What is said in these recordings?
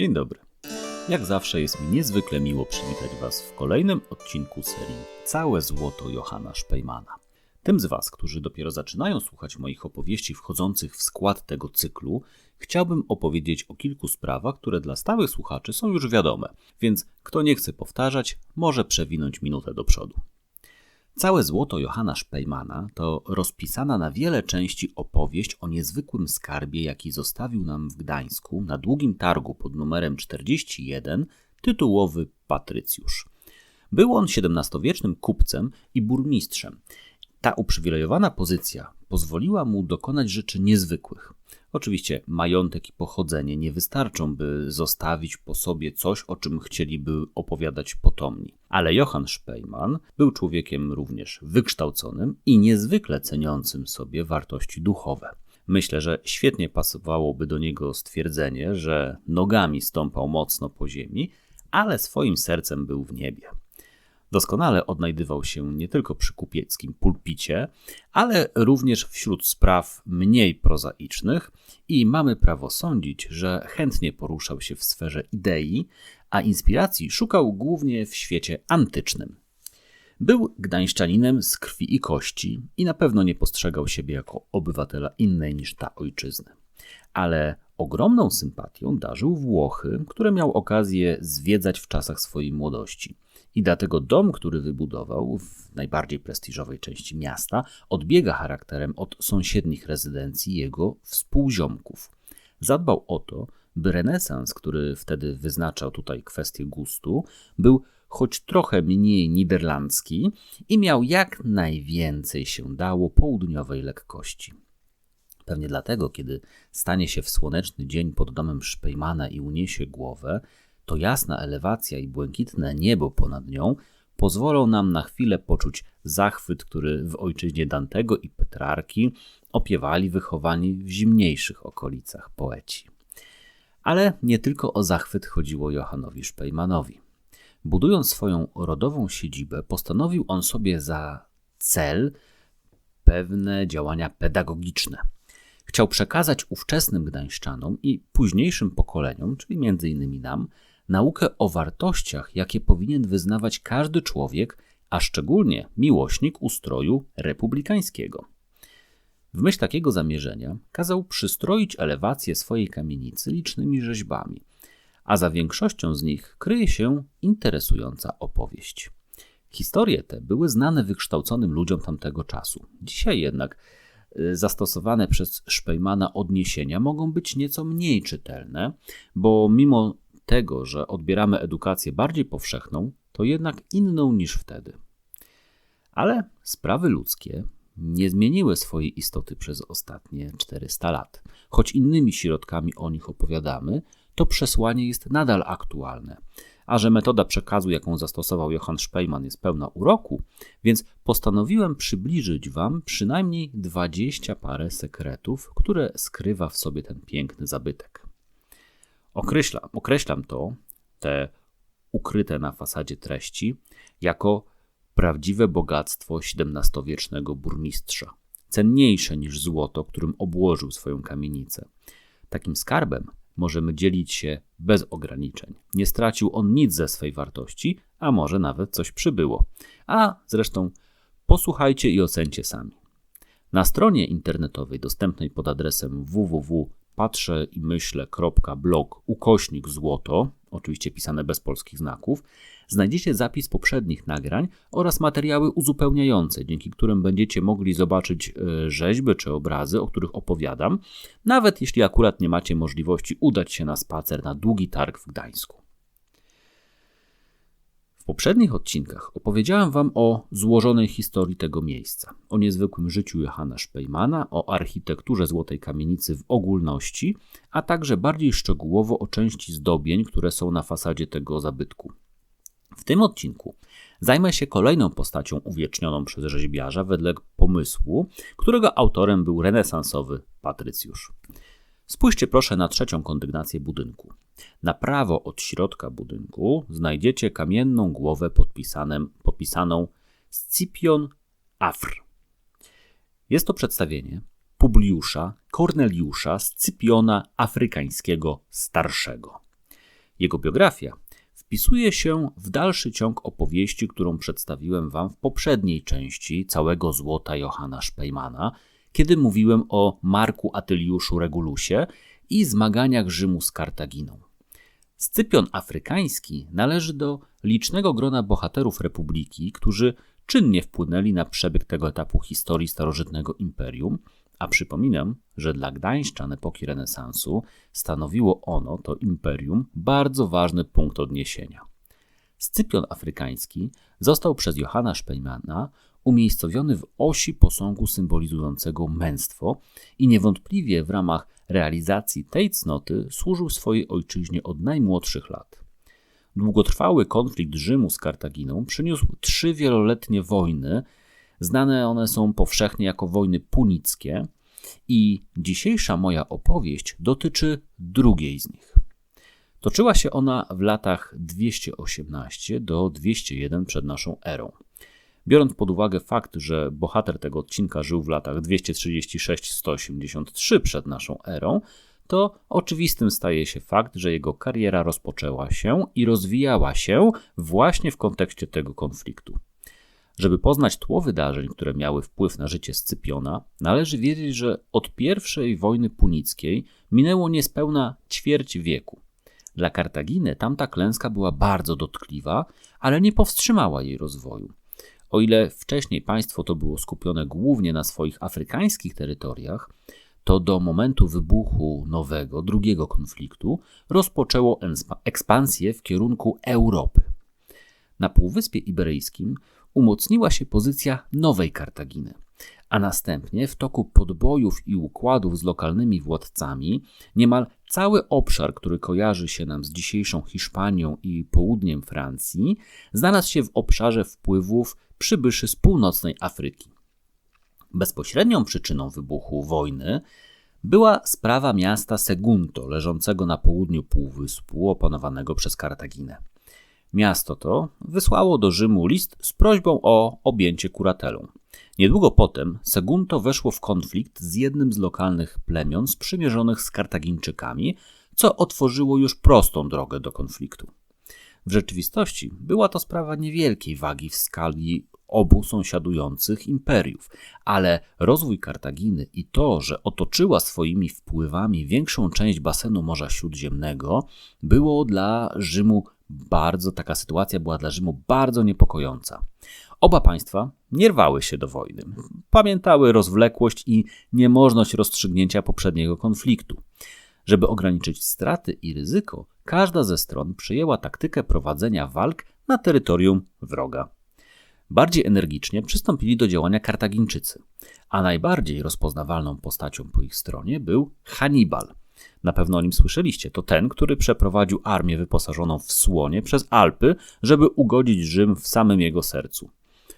Dzień dobry. Jak zawsze jest mi niezwykle miło przywitać Was w kolejnym odcinku serii Całe Złoto Johanna Szpejmana. Tym z Was, którzy dopiero zaczynają słuchać moich opowieści wchodzących w skład tego cyklu, chciałbym opowiedzieć o kilku sprawach, które dla stałych słuchaczy są już wiadome, więc kto nie chce powtarzać, może przewinąć minutę do przodu. Całe złoto Johanna Szpejmana to rozpisana na wiele części opowieść o niezwykłym skarbie, jaki zostawił nam w Gdańsku na długim targu pod numerem 41 tytułowy Patrycjusz. Był on XVII-wiecznym kupcem i burmistrzem. Ta uprzywilejowana pozycja pozwoliła mu dokonać rzeczy niezwykłych. Oczywiście majątek i pochodzenie nie wystarczą, by zostawić po sobie coś, o czym chcieliby opowiadać potomni. Ale Johann Speyman był człowiekiem również wykształconym i niezwykle ceniącym sobie wartości duchowe. Myślę, że świetnie pasowałoby do niego stwierdzenie, że nogami stąpał mocno po ziemi, ale swoim sercem był w niebie. Doskonale odnajdywał się nie tylko przy kupieckim pulpicie, ale również wśród spraw mniej prozaicznych i mamy prawo sądzić, że chętnie poruszał się w sferze idei, a inspiracji szukał głównie w świecie antycznym. Był gdańszczaninem z krwi i kości i na pewno nie postrzegał siebie jako obywatela innej niż ta ojczyzny. Ale ogromną sympatią darzył Włochy, które miał okazję zwiedzać w czasach swojej młodości – i dlatego dom, który wybudował w najbardziej prestiżowej części miasta, odbiega charakterem od sąsiednich rezydencji jego współziomków. Zadbał o to, by renesans, który wtedy wyznaczał tutaj kwestię gustu, był choć trochę mniej niderlandzki i miał jak najwięcej się dało południowej lekkości. Pewnie dlatego, kiedy stanie się w słoneczny dzień pod domem Szpejmana i uniesie głowę, to jasna elewacja i błękitne niebo ponad nią pozwolą nam na chwilę poczuć zachwyt, który w ojczyźnie Dantego i Petrarki opiewali wychowani w zimniejszych okolicach poeci. Ale nie tylko o zachwyt chodziło Johanowi Szpejmanowi. Budując swoją rodową siedzibę, postanowił on sobie za cel pewne działania pedagogiczne. Chciał przekazać ówczesnym gdańszczanom i późniejszym pokoleniom, czyli między innymi nam, naukę o wartościach, jakie powinien wyznawać każdy człowiek, a szczególnie miłośnik ustroju republikańskiego. W myśl takiego zamierzenia kazał przystroić elewację swojej kamienicy licznymi rzeźbami, a za większością z nich kryje się interesująca opowieść. Historie te były znane wykształconym ludziom tamtego czasu. Dzisiaj jednak y, zastosowane przez Szpejmana odniesienia mogą być nieco mniej czytelne, bo mimo tego, że odbieramy edukację bardziej powszechną, to jednak inną niż wtedy. Ale sprawy ludzkie nie zmieniły swojej istoty przez ostatnie 400 lat. Choć innymi środkami o nich opowiadamy, to przesłanie jest nadal aktualne. A że metoda przekazu, jaką zastosował Johann Speyman, jest pełna uroku, więc postanowiłem przybliżyć Wam przynajmniej 20 parę sekretów, które skrywa w sobie ten piękny zabytek. Określam, określam to, te ukryte na fasadzie treści, jako prawdziwe bogactwo XVII-wiecznego burmistrza, cenniejsze niż złoto, którym obłożył swoją kamienicę. Takim skarbem możemy dzielić się bez ograniczeń. Nie stracił on nic ze swej wartości, a może nawet coś przybyło. A zresztą posłuchajcie i ocencie sami. Na stronie internetowej dostępnej pod adresem www patrzę i myślę.blog ukośnik złoto, oczywiście pisane bez polskich znaków, znajdziecie zapis poprzednich nagrań oraz materiały uzupełniające, dzięki którym będziecie mogli zobaczyć e, rzeźby czy obrazy, o których opowiadam, nawet jeśli akurat nie macie możliwości udać się na spacer na długi targ w Gdańsku poprzednich odcinkach opowiedziałem Wam o złożonej historii tego miejsca, o niezwykłym życiu Johanna Szpejmana, o architekturze Złotej Kamienicy w ogólności, a także bardziej szczegółowo o części zdobień, które są na fasadzie tego zabytku. W tym odcinku zajmę się kolejną postacią uwiecznioną przez rzeźbiarza wedle pomysłu, którego autorem był renesansowy Patrycjusz. Spójrzcie proszę na trzecią kondygnację budynku. Na prawo od środka budynku znajdziecie kamienną głowę podpisaną Scipion Afr. Jest to przedstawienie Publiusza Korneliusza Scypiona Afrykańskiego Starszego. Jego biografia wpisuje się w dalszy ciąg opowieści, którą przedstawiłem Wam w poprzedniej części całego złota Johanna Szpejmana, kiedy mówiłem o Marku Atyliuszu Regulusie i zmaganiach Rzymu z Kartaginą. Scypion afrykański należy do licznego grona bohaterów republiki, którzy czynnie wpłynęli na przebieg tego etapu historii starożytnego imperium, a przypominam, że dla Gdańszczan epoki renesansu stanowiło ono, to imperium, bardzo ważny punkt odniesienia. Scypion afrykański został przez Johanna Szpejmana umiejscowiony w osi posągu symbolizującego męstwo i niewątpliwie w ramach realizacji tej cnoty służył swojej ojczyźnie od najmłodszych lat. Długotrwały konflikt Rzymu z Kartaginą przyniósł trzy wieloletnie wojny, znane one są powszechnie jako wojny punickie, i dzisiejsza moja opowieść dotyczy drugiej z nich. Toczyła się ona w latach 218 do 201 przed naszą erą. Biorąc pod uwagę fakt, że bohater tego odcinka żył w latach 236-183 przed naszą erą, to oczywistym staje się fakt, że jego kariera rozpoczęła się i rozwijała się właśnie w kontekście tego konfliktu. Żeby poznać tło wydarzeń, które miały wpływ na życie Scypiona, należy wiedzieć, że od pierwszej wojny punickiej minęło niespełna ćwierć wieku. Dla Kartaginy tamta klęska była bardzo dotkliwa, ale nie powstrzymała jej rozwoju. O ile wcześniej państwo to było skupione głównie na swoich afrykańskich terytoriach, to do momentu wybuchu nowego, drugiego konfliktu rozpoczęło ekspansję w kierunku Europy. Na Półwyspie Iberyjskim umocniła się pozycja nowej Kartaginy, a następnie w toku podbojów i układów z lokalnymi władcami niemal cały obszar, który kojarzy się nam z dzisiejszą Hiszpanią i południem Francji, znalazł się w obszarze wpływów przybyszy z północnej Afryki. Bezpośrednią przyczyną wybuchu wojny była sprawa miasta Segunto, leżącego na południu półwyspu opanowanego przez Kartaginę. Miasto to wysłało do Rzymu list z prośbą o objęcie kuratelą. Niedługo potem Segunto weszło w konflikt z jednym z lokalnych plemion sprzymierzonych z Kartagińczykami, co otworzyło już prostą drogę do konfliktu. W rzeczywistości była to sprawa niewielkiej wagi w skali obu sąsiadujących imperiów, ale rozwój Kartaginy i to, że otoczyła swoimi wpływami większą część basenu Morza Śródziemnego, było dla Rzymu bardzo, taka sytuacja była dla Rzymu bardzo niepokojąca. Oba państwa nie rwały się do wojny. Pamiętały rozwlekłość i niemożność rozstrzygnięcia poprzedniego konfliktu. Żeby ograniczyć straty i ryzyko, każda ze stron przyjęła taktykę prowadzenia walk na terytorium wroga. Bardziej energicznie przystąpili do działania Kartagińczycy, a najbardziej rozpoznawalną postacią po ich stronie był Hannibal. Na pewno o nim słyszeliście. To ten, który przeprowadził armię wyposażoną w słonie przez Alpy, żeby ugodzić Rzym w samym jego sercu.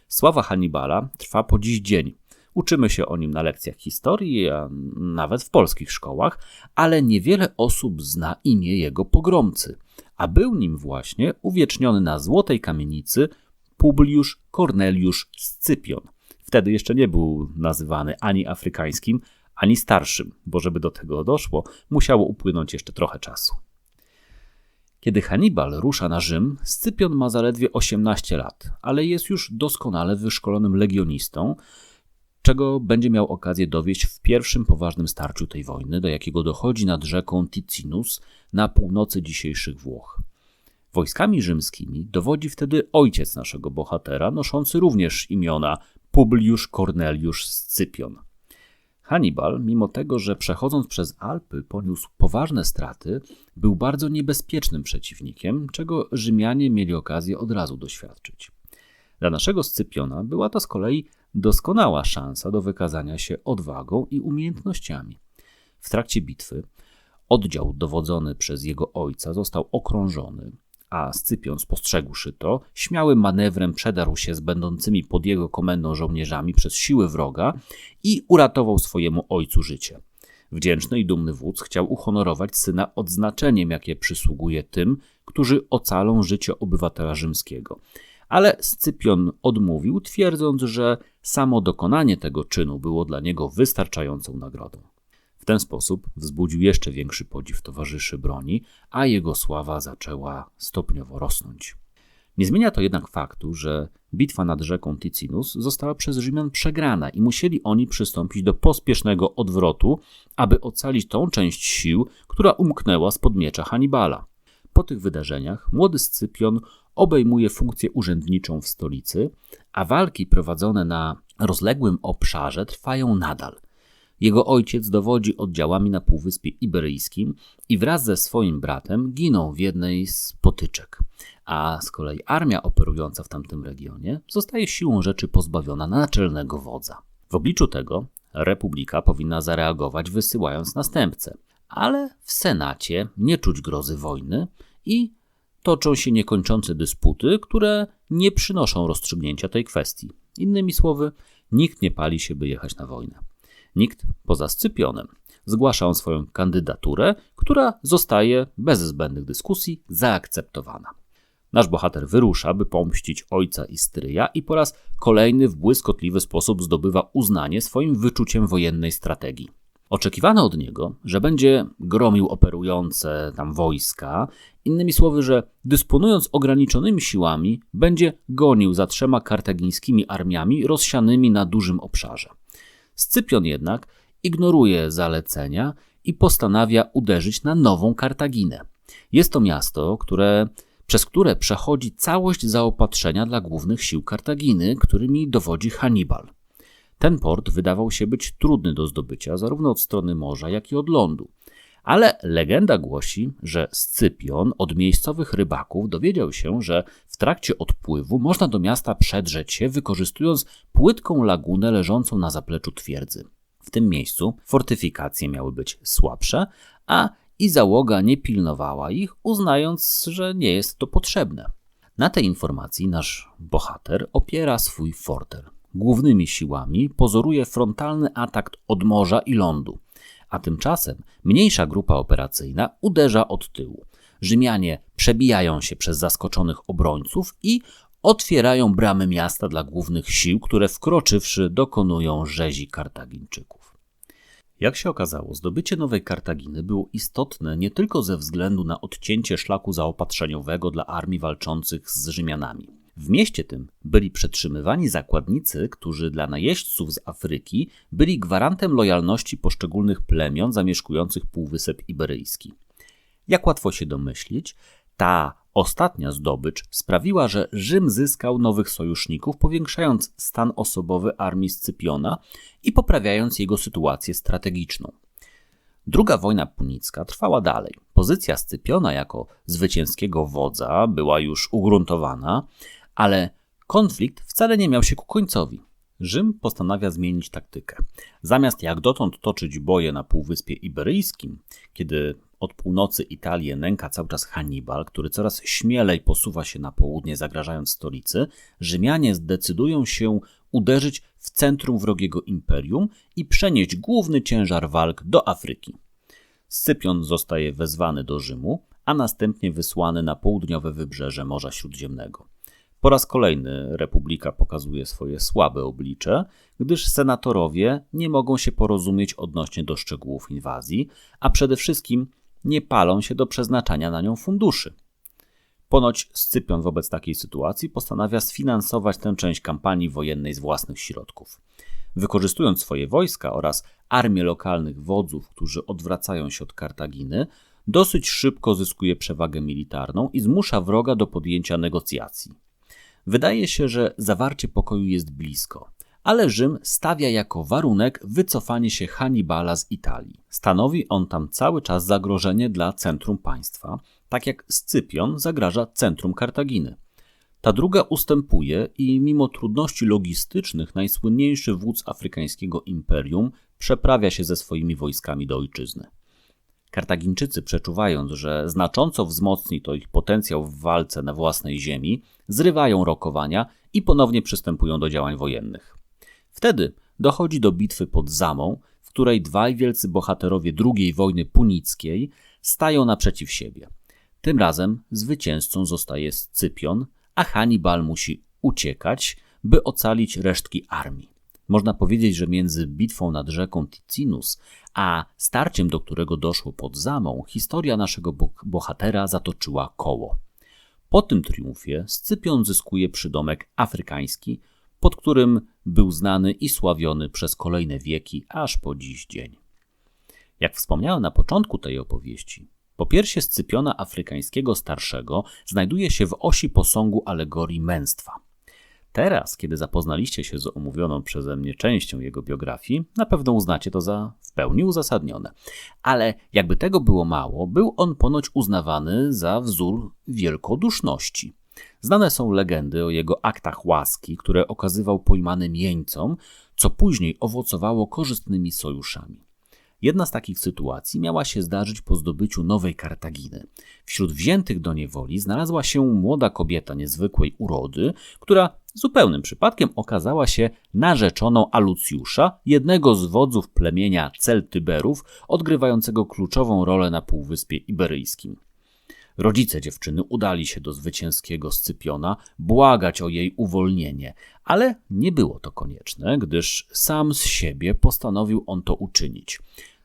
Sława Hannibala trwa po dziś dzień. Uczymy się o nim na lekcjach historii, a nawet w polskich szkołach, ale niewiele osób zna imię jego pogromcy, a był nim właśnie uwieczniony na złotej kamienicy Publiusz Corneliusz Scypion. Wtedy jeszcze nie był nazywany ani afrykańskim, ani starszym, bo żeby do tego doszło, musiało upłynąć jeszcze trochę czasu. Kiedy Hannibal rusza na Rzym, Scypion ma zaledwie 18 lat, ale jest już doskonale wyszkolonym legionistą, czego będzie miał okazję dowieść w pierwszym poważnym starciu tej wojny, do jakiego dochodzi nad rzeką Ticinus na północy dzisiejszych Włoch. Wojskami rzymskimi dowodzi wtedy ojciec naszego bohatera, noszący również imiona Publiusz Corneliusz Scypion. Hannibal, mimo tego, że przechodząc przez Alpy poniósł poważne straty, był bardzo niebezpiecznym przeciwnikiem, czego Rzymianie mieli okazję od razu doświadczyć. Dla naszego Scypiona była to z kolei doskonała szansa do wykazania się odwagą i umiejętnościami. W trakcie bitwy oddział dowodzony przez jego ojca został okrążony, a Scypion, spostrzegłszy to, śmiałym manewrem przedarł się z będącymi pod jego komendą żołnierzami przez siły wroga i uratował swojemu ojcu życie. Wdzięczny i dumny wódz chciał uhonorować syna odznaczeniem, jakie przysługuje tym, którzy ocalą życie obywatela rzymskiego. Ale Scypion odmówił, twierdząc, że samo dokonanie tego czynu było dla niego wystarczającą nagrodą. W ten sposób wzbudził jeszcze większy podziw towarzyszy broni, a jego sława zaczęła stopniowo rosnąć. Nie zmienia to jednak faktu, że bitwa nad rzeką Ticinus została przez Rzymian przegrana i musieli oni przystąpić do pospiesznego odwrotu, aby ocalić tą część sił, która umknęła spod miecza Hannibala. Po tych wydarzeniach młody Scypion obejmuje funkcję urzędniczą w stolicy, a walki prowadzone na rozległym obszarze trwają nadal. Jego ojciec dowodzi oddziałami na Półwyspie Iberyjskim i wraz ze swoim bratem giną w jednej z potyczek, a z kolei armia operująca w tamtym regionie zostaje siłą rzeczy pozbawiona naczelnego wodza. W obliczu tego Republika powinna zareagować wysyłając następcę, ale w Senacie nie czuć grozy wojny i toczą się niekończące dysputy, które nie przynoszą rozstrzygnięcia tej kwestii. Innymi słowy, nikt nie pali się, by jechać na wojnę. Nikt poza Scypionem. Zgłasza on swoją kandydaturę, która zostaje bez zbędnych dyskusji zaakceptowana. Nasz bohater wyrusza, by pomścić ojca i stryja i po raz kolejny w błyskotliwy sposób zdobywa uznanie swoim wyczuciem wojennej strategii. Oczekiwano od niego, że będzie gromił operujące tam wojska, innymi słowy, że dysponując ograniczonymi siłami, będzie gonił za trzema kartagińskimi armiami rozsianymi na dużym obszarze. Scypion jednak ignoruje zalecenia i postanawia uderzyć na nową Kartaginę. Jest to miasto, które, przez które przechodzi całość zaopatrzenia dla głównych sił Kartaginy, którymi dowodzi Hannibal. Ten port wydawał się być trudny do zdobycia zarówno od strony morza, jak i od lądu. Ale legenda głosi, że Scypion od miejscowych rybaków dowiedział się, że trakcie odpływu można do miasta przedrzeć się, wykorzystując płytką lagunę leżącą na zapleczu twierdzy. W tym miejscu fortyfikacje miały być słabsze, a i załoga nie pilnowała ich, uznając, że nie jest to potrzebne. Na tej informacji nasz bohater opiera swój fortel. Głównymi siłami pozoruje frontalny atak od morza i lądu a tymczasem mniejsza grupa operacyjna uderza od tyłu. Rzymianie przebijają się przez zaskoczonych obrońców i otwierają bramy miasta dla głównych sił, które wkroczywszy dokonują rzezi Kartagińczyków. Jak się okazało, zdobycie Nowej Kartaginy było istotne nie tylko ze względu na odcięcie szlaku zaopatrzeniowego dla armii walczących z Rzymianami. W mieście tym byli przetrzymywani zakładnicy, którzy dla najeźdźców z Afryki byli gwarantem lojalności poszczególnych plemion zamieszkujących Półwysep Iberyjski. Jak łatwo się domyślić, ta ostatnia zdobycz sprawiła, że Rzym zyskał nowych sojuszników, powiększając stan osobowy armii Scypiona i poprawiając jego sytuację strategiczną. Druga wojna punicka trwała dalej. Pozycja Scypiona jako zwycięskiego wodza była już ugruntowana, ale konflikt wcale nie miał się ku końcowi. Rzym postanawia zmienić taktykę. Zamiast jak dotąd toczyć boje na Półwyspie Iberyjskim, kiedy od północy Italię nęka cały czas Hannibal, który coraz śmielej posuwa się na południe, zagrażając stolicy, Rzymianie zdecydują się uderzyć w centrum wrogiego imperium i przenieść główny ciężar walk do Afryki. Scypion zostaje wezwany do Rzymu, a następnie wysłany na południowe wybrzeże Morza Śródziemnego. Po raz kolejny Republika pokazuje swoje słabe oblicze, gdyż senatorowie nie mogą się porozumieć odnośnie do szczegółów inwazji, a przede wszystkim nie palą się do przeznaczania na nią funduszy. Ponoć Scypion wobec takiej sytuacji postanawia sfinansować tę część kampanii wojennej z własnych środków. Wykorzystując swoje wojska oraz armię lokalnych wodzów, którzy odwracają się od Kartaginy, dosyć szybko zyskuje przewagę militarną i zmusza wroga do podjęcia negocjacji. Wydaje się, że zawarcie pokoju jest blisko, ale Rzym stawia jako warunek wycofanie się Hannibala z Italii. Stanowi on tam cały czas zagrożenie dla centrum państwa, tak jak Scypion zagraża centrum Kartaginy. Ta druga ustępuje i mimo trudności logistycznych najsłynniejszy wódz afrykańskiego imperium przeprawia się ze swoimi wojskami do ojczyzny. Kartagińczycy, przeczuwając, że znacząco wzmocni to ich potencjał w walce na własnej ziemi, zrywają rokowania i ponownie przystępują do działań wojennych. Wtedy dochodzi do bitwy pod Zamą, w której dwaj wielcy bohaterowie II wojny punickiej stają naprzeciw siebie. Tym razem zwycięzcą zostaje Scypion, a Hannibal musi uciekać, by ocalić resztki armii. Można powiedzieć, że między bitwą nad rzeką Ticinus a starciem, do którego doszło pod Zamą, historia naszego bohatera zatoczyła koło. Po tym triumfie Scypion zyskuje przydomek afrykański, pod którym był znany i sławiony przez kolejne wieki, aż po dziś dzień. Jak wspomniałem na początku tej opowieści, popiersie Scypiona afrykańskiego starszego znajduje się w osi posągu alegorii męstwa. Teraz, kiedy zapoznaliście się z omówioną przeze mnie częścią jego biografii, na pewno uznacie to za w pełni uzasadnione. Ale jakby tego było mało, był on ponoć uznawany za wzór wielkoduszności. Znane są legendy o jego aktach łaski, które okazywał pojmanym jeńcom, co później owocowało korzystnymi sojuszami. Jedna z takich sytuacji miała się zdarzyć po zdobyciu Nowej Kartaginy. Wśród wziętych do niewoli znalazła się młoda kobieta niezwykłej urody, która zupełnym przypadkiem okazała się narzeczoną Alucjusza, jednego z wodzów plemienia Celtyberów, odgrywającego kluczową rolę na Półwyspie Iberyjskim. Rodzice dziewczyny udali się do zwycięskiego Scypiona błagać o jej uwolnienie, ale nie było to konieczne, gdyż sam z siebie postanowił on to uczynić.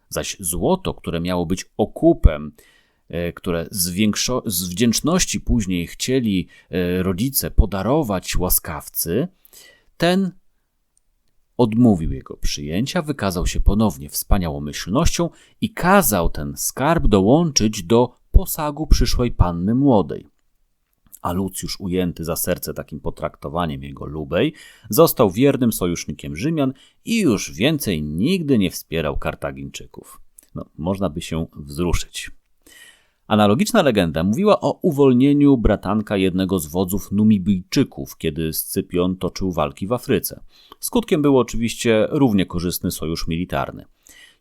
Zaś złoto, które miało być okupem, e, które z, większo- z wdzięczności później chcieli e, rodzice podarować łaskawcy, ten odmówił jego przyjęcia, wykazał się ponownie wspaniałomyślnością i kazał ten skarb dołączyć do posagu przyszłej panny młodej. A Lucjusz, ujęty za serce takim potraktowaniem jego lubej, został wiernym sojusznikiem Rzymian i już więcej nigdy nie wspierał Kartagińczyków. No, można by się wzruszyć. Analogiczna legenda mówiła o uwolnieniu bratanka jednego z wodzów Numibijczyków, kiedy Scypion toczył walki w Afryce. Skutkiem był oczywiście równie korzystny sojusz militarny.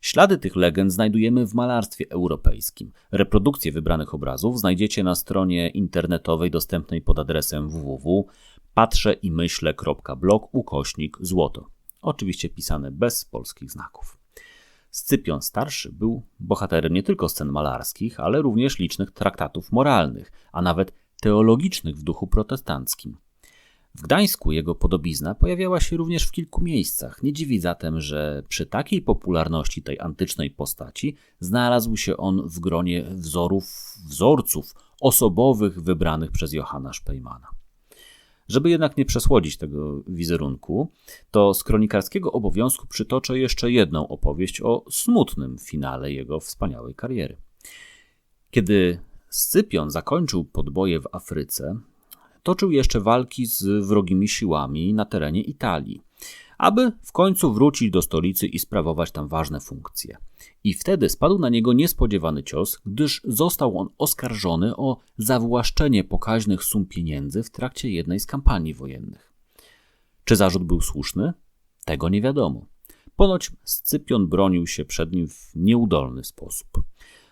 Ślady tych legend znajdujemy w malarstwie europejskim. Reprodukcje wybranych obrazów znajdziecie na stronie internetowej dostępnej pod adresem www.patrzeimyśle.blog ukośnik złoto. Oczywiście pisane bez polskich znaków. Scypion Starszy był bohaterem nie tylko scen malarskich, ale również licznych traktatów moralnych, a nawet teologicznych w duchu protestanckim. W Gdańsku jego podobizna pojawiała się również w kilku miejscach. Nie dziwi zatem, że przy takiej popularności tej antycznej postaci znalazł się on w gronie wzorów, wzorców osobowych wybranych przez Johanna Szpejmana. Żeby jednak nie przesłodzić tego wizerunku, to z kronikarskiego obowiązku przytoczę jeszcze jedną opowieść o smutnym finale jego wspaniałej kariery. Kiedy Scypion zakończył podboje w Afryce, toczył jeszcze walki z wrogimi siłami na terenie Italii, aby w końcu wrócić do stolicy i sprawować tam ważne funkcje. I wtedy spadł na niego niespodziewany cios, gdyż został on oskarżony o zawłaszczenie pokaźnych sum pieniędzy w trakcie jednej z kampanii wojennych. Czy zarzut był słuszny? Tego nie wiadomo. Ponoć Scypion bronił się przed nim w nieudolny sposób.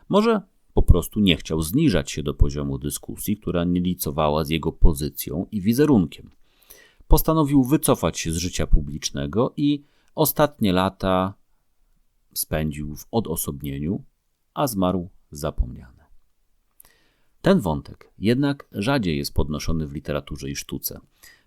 Może po prostu nie chciał zniżać się do poziomu dyskusji, która nie licowała z jego pozycją i wizerunkiem. Postanowił wycofać się z życia publicznego i ostatnie lata spędził w odosobnieniu, a zmarł zapomniany. Ten wątek jednak rzadziej jest podnoszony w literaturze i sztuce.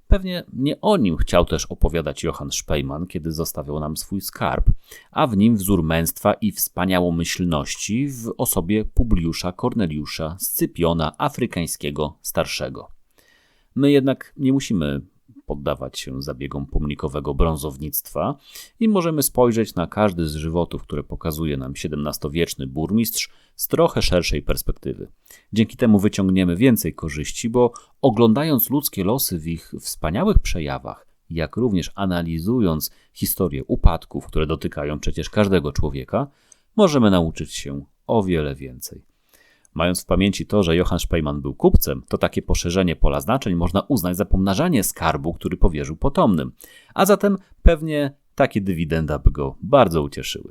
Pewnie nie o nim chciał też opowiadać Johann Speyman, kiedy zostawiał nam swój skarb, a w nim wzór męstwa i wspaniałomyślności w osobie Publiusza Corneliusza Scypiona Afrykańskiego Starszego. My jednak nie musimy poddawać się zabiegom pomnikowego brązownictwa i możemy spojrzeć na każdy z żywotów, które pokazuje nam XVII-wieczny burmistrz z trochę szerszej perspektywy. Dzięki temu wyciągniemy więcej korzyści, bo oglądając ludzkie losy w ich wspaniałych przejawach, jak również analizując historię upadków, które dotykają przecież każdego człowieka, możemy nauczyć się o wiele więcej. Mając w pamięci to, że Johann Speyman był kupcem, to takie poszerzenie pola znaczeń można uznać za pomnażanie skarbu, który powierzył potomnym. A zatem pewnie takie dywidenda by go bardzo ucieszyły.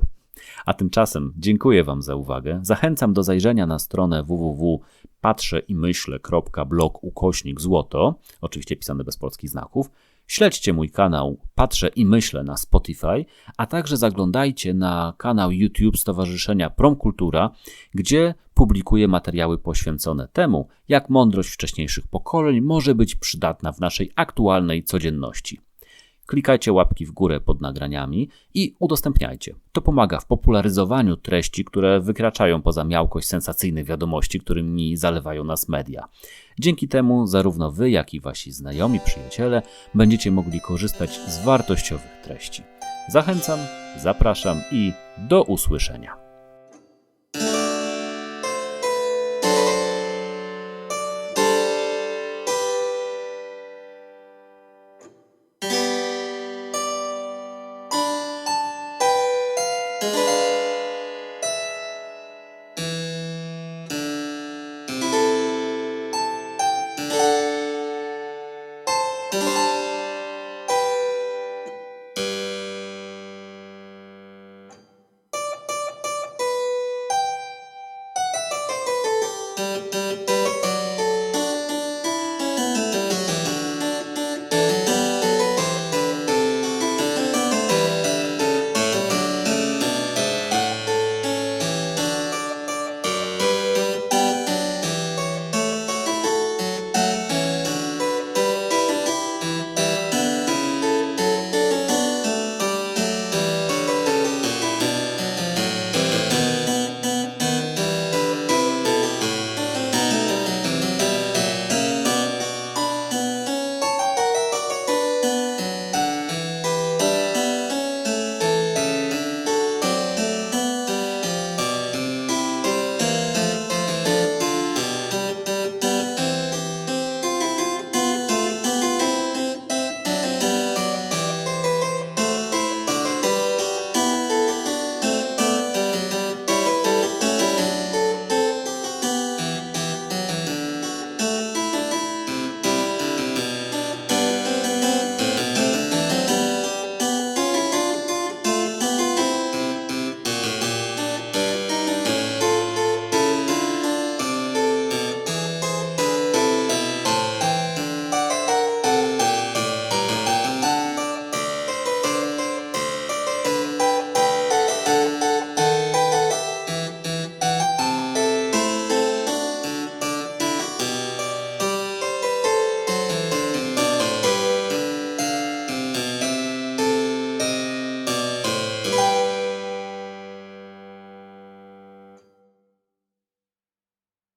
A tymczasem dziękuję Wam za uwagę. Zachęcam do zajrzenia na stronę www.patrzeimyśle.blog ukośnik złoto, oczywiście pisane bez polskich znaków. Śledźcie mój kanał Patrzę i Myślę na Spotify, a także zaglądajcie na kanał YouTube Stowarzyszenia Promkultura, gdzie publikuję materiały poświęcone temu, jak mądrość wcześniejszych pokoleń może być przydatna w naszej aktualnej codzienności. Klikajcie łapki w górę pod nagraniami i udostępniajcie. To pomaga w popularyzowaniu treści, które wykraczają poza miałkość sensacyjnych wiadomości, którymi zalewają nas media. Dzięki temu zarówno wy, jak i wasi znajomi, przyjaciele będziecie mogli korzystać z wartościowych treści. Zachęcam, zapraszam i do usłyszenia.